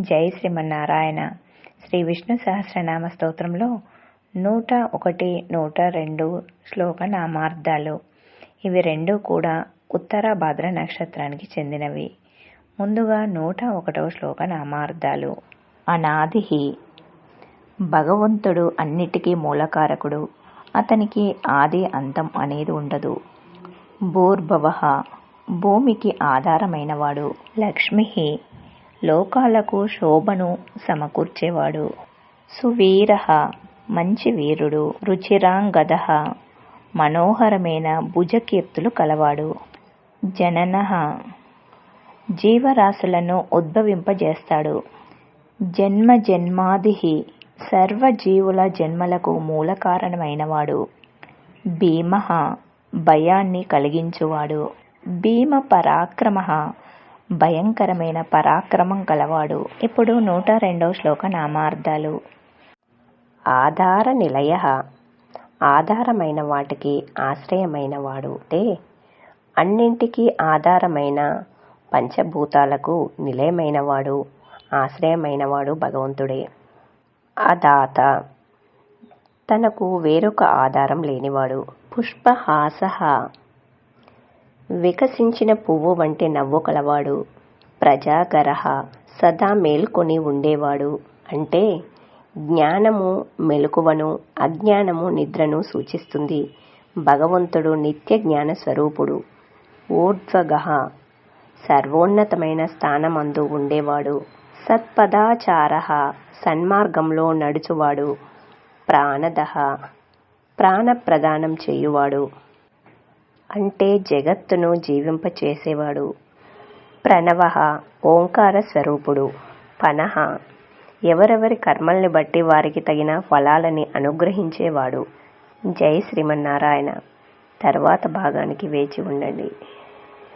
జై శ్రీమన్నారాయణ. శ్రీ విష్ణు సహస్రనామ స్తోత్రంలో నూట ఒకటి నూట రెండు శ్లోక నామార్థాలు ఇవి రెండు కూడా ఉత్తర భాద్ర నక్షత్రానికి చెందినవి. ముందుగా నూట ఒకటవ శ్లోక నామార్థాలు అనాది భగవంతుడు అన్నిటికీ మూలకారకుడు. అతనికి ఆది అంతం అనేది ఉండదు. భూర్భవ. భూమికి ఆధారమైనవాడు. లక్ష్మి లోకాలకు శోభను సమకూర్చేవాడు. సువీర మంచి వీరుడు రుచిరాంగద మనోహరమైన భుజకీర్తులు కలవాడు. జనన జీవరాశులను ఉద్భవింపజేస్తాడు. జన్మ జన్మాది సర్వజీవుల జన్మలకు మూల కారణమైనవాడు. భీమ భయాన్ని కలిగించువాడు. భీమ పరాక్రమ భయంకరమైన పరాక్రమం కలవాడు ఇప్పుడు నూట రెండో శ్లోక నామార్థాలు ఆధార నిలయ ఆధారమైన వాటికి ఆశ్రయమైన వాడు అంటే అన్నింటికీ ఆధారమైన పంచభూతాలకు నిలయమైనవాడు ఆశ్రయమైనవాడు భగవంతుడే. అదాత. తనకు వేరొక ఆధారం లేనివాడు. పుష్పహాస వికసించిన పువ్వు వంటి నవ్వు కలవాడు. ప్రజాగర సదా మేల్కొని ఉండేవాడు. అంటే జ్ఞానము మెలకువను అజ్ఞానము నిద్రను సూచిస్తుంది. భగవంతుడు నిత్య జ్ఞాన స్వరూపుడు. ఊర్ధ్వగహ సర్వోన్నతమైన స్థానమందు ఉండేవాడు. సత్పదాచార సన్మార్గంలో నడుచువాడు. ప్రాణద ప్రాణప్రదానం చేయువాడు. అంటే జగత్తును జీవింపచేసేవాడు. ప్రణవ ఓంకార స్వరూపుడు పనహ ఎవరెవరి కర్మల్ని బట్టి వారికి తగిన ఫలాలని అనుగ్రహించేవాడు. జై శ్రీమన్నారాయణ. తర్వాత భాగానికి వేచి ఉండండి.